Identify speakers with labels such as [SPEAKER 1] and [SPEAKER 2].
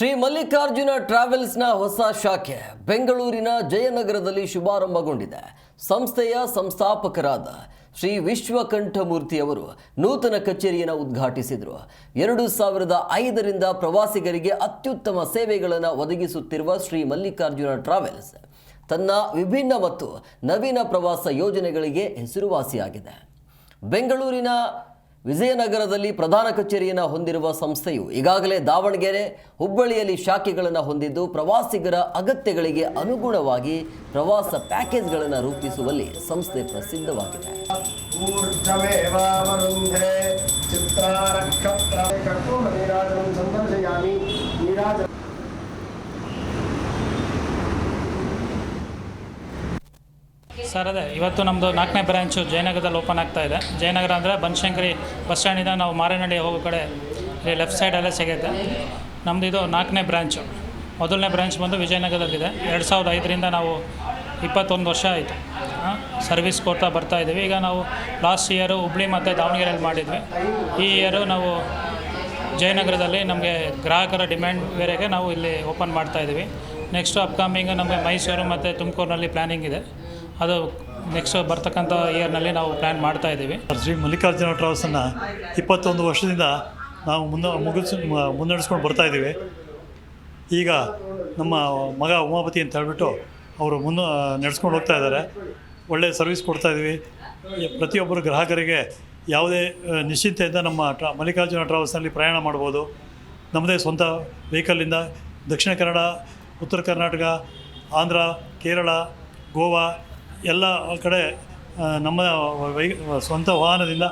[SPEAKER 1] ಶ್ರೀ ಮಲ್ಲಿಕಾರ್ಜುನ ಟ್ರಾವೆಲ್ಸ್ನ ಹೊಸ ಶಾಖೆ ಬೆಂಗಳೂರಿನ ಜಯನಗರದಲ್ಲಿ ಶುಭಾರಂಭಗೊಂಡಿದೆ. ಸಂಸ್ಥೆಯ ಸಂಸ್ಥಾಪಕರಾದ ಶ್ರೀ ವಿಶ್ವಕಂಠಮೂರ್ತಿ ಅವರು ನೂತನ ಕಚೇರಿಯನ್ನು ಉದ್ಘಾಟಿಸಿದರು. ಎರಡು ಸಾವಿರದ ಐದರಿಂದ ಪ್ರವಾಸಿಗರಿಗೆ ಅತ್ಯುತ್ತಮ ಸೇವೆಗಳನ್ನು ಒದಗಿಸುತ್ತಿರುವ ಶ್ರೀ ಮಲ್ಲಿಕಾರ್ಜುನ ಟ್ರಾವೆಲ್ಸ್ ತನ್ನ ವಿಭಿನ್ನ ಮತ್ತು ನವೀನ ಪ್ರವಾಸ ಯೋಜನೆಗಳಿಗೆ ಹೆಸರುವಾಸಿಯಾಗಿದೆ. ಬೆಂಗಳೂರಿನ ವಿಜಯನಗರದಲ್ಲಿ ಪ್ರಧಾನ ಕಚೇರಿಯನ್ನು ಹೊಂದಿರುವ ಸಂಸ್ಥೆಯು ಈಗಾಗಲೇ ದಾವಣಗೆರೆ, ಹುಬ್ಬಳ್ಳಿಯಲ್ಲಿ ಶಾಖೆಗಳನ್ನು ಹೊಂದಿದ್ದು ಪ್ರವಾಸಿಗರ ಅಗತ್ಯಗಳಿಗೆ ಅನುಗುಣವಾಗಿ ಪ್ರವಾಸ ಪ್ಯಾಕೇಜ್ಗಳನ್ನು ರೂಪಿಸುವಲ್ಲಿ ಸಂಸ್ಥೆ ಪ್ರಸಿದ್ಧವಾಗಿದೆ.
[SPEAKER 2] ಸರ್, ಅದೇ, ಇವತ್ತು ನಮ್ಮದು ನಾಲ್ಕನೇ ಬ್ರ್ಯಾಂಚು ಜಯನಗರದಲ್ಲಿ ಓಪನ್ ಆಗ್ತಾ ಇದೆ. ಜಯನಗರ ಅಂದರೆ ಬನಶಂಕರಿ ಬಸ್ ಸ್ಟ್ಯಾಂಡಿಂದ ನಾವು ಮಾರೇನಹಳ್ಳಿ ಹೋಗೋ ಕಡೆ ಲೆಫ್ಟ್ ಸೈಡಲ್ಲೇ ಸಿಗುತ್ತೆ. ನಮ್ಮದು ಇದು ನಾಲ್ಕನೇ ಬ್ರ್ಯಾಂಚು ಮೊದಲನೇ ಬ್ರ್ಯಾಂಚ್ ಬಂದು ವಿಜಯನಗರದಲ್ಲಿದೆ. ಎರಡು ಸಾವಿರದ ಐದರಿಂದ ನಾವು ಇಪ್ಪತ್ತೊಂದು ವರ್ಷ ಆಯಿತು. ಸರ್ವಿಸ್ ಕೊಡ್ತಾ ಬರ್ತಾ ಇದ್ದೀವಿ. ಈಗ ನಾವು ಲಾಸ್ಟ್ ಇಯರು ಹುಬ್ಳಿ ಮತ್ತು ದಾವಣಗೆರೆಯಲ್ಲಿ ಮಾಡಿದ್ವಿ. ಈ ಇಯರು ನಾವು ಜಯನಗರದಲ್ಲಿ ನಮಗೆ ಗ್ರಾಹಕರ ಡಿಮ್ಯಾಂಡ್ ಬೇರೆಗೆ ನಾವು ಇಲ್ಲಿ ಓಪನ್ ಮಾಡ್ತಾ ನೆಕ್ಸ್ಟು ನೆಕ್ಸ್ಟ್ ಅಪ್ಕಮಿಂಗ್ ನಮಗೆ ಮೈಸೂರು ಮತ್ತು ತುಮಕೂರಿನಲ್ಲಿ ಪ್ಲ್ಯಾನಿಂಗ್ ಇದೆ. ಅದು ನೆಕ್ಸ್ಟ್ ಬರ್ತಕ್ಕಂಥ ಇಯರ್ನಲ್ಲಿ ನಾವು ಪ್ಲ್ಯಾನ್ ಮಾಡ್ತಾ ಇದ್ದೀವಿ.
[SPEAKER 3] ಶ್ರೀ ಮಲ್ಲಿಕಾರ್ಜುನ ಟ್ರಾವೆಲ್ಸನ್ನು ಇಪ್ಪತ್ತೊಂದು ವರ್ಷದಿಂದ ನಾವು ಮುನ್ನ ಮುಗಿಸ್ ಮುನ್ನಡೆಸ್ಕೊಂಡು ಬರ್ತಾ ಇದ್ದೀವಿ. ಈಗ ನಮ್ಮ ಮಗ ಉಮಾಪತಿ ಅಂತ ಹೇಳ್ಬಿಟ್ಟು ಅವರು ಮುನ್ನ ನಡೆಸ್ಕೊಂಡು ಹೋಗ್ತಾ ಇದ್ದಾರೆ. ಒಳ್ಳೆಯ ಸರ್ವಿಸ್ ಕೊಡ್ತಾ ಇದ್ದೀವಿ. ಪ್ರತಿಯೊಬ್ಬರು ಗ್ರಾಹಕರಿಗೆ ಯಾವುದೇ ನಿಶ್ಚಿಂತೆಯಿಂದ ನಮ್ಮ ಟ್ರಾ ಮಲ್ಲಿಕಾರ್ಜುನ ಟ್ರಾವೆಲ್ಸ್ನಲ್ಲಿ ಪ್ರಯಾಣ ಮಾಡ್ಬೋದು. ನಮ್ಮದೇ ಸ್ವಂತ ವೆಹಿಕಲ್ಲಿಂದ ದಕ್ಷಿಣ ಕನ್ನಡ, ಉತ್ತರ ಕರ್ನಾಟಕ, ಆಂಧ್ರ, ಕೇರಳ, ಗೋವಾ ಎಲ್ಲ ಕಡೆ ನಮ್ಮ ವೈ ಸ್ವಂತ ವಾಹನದಿಂದ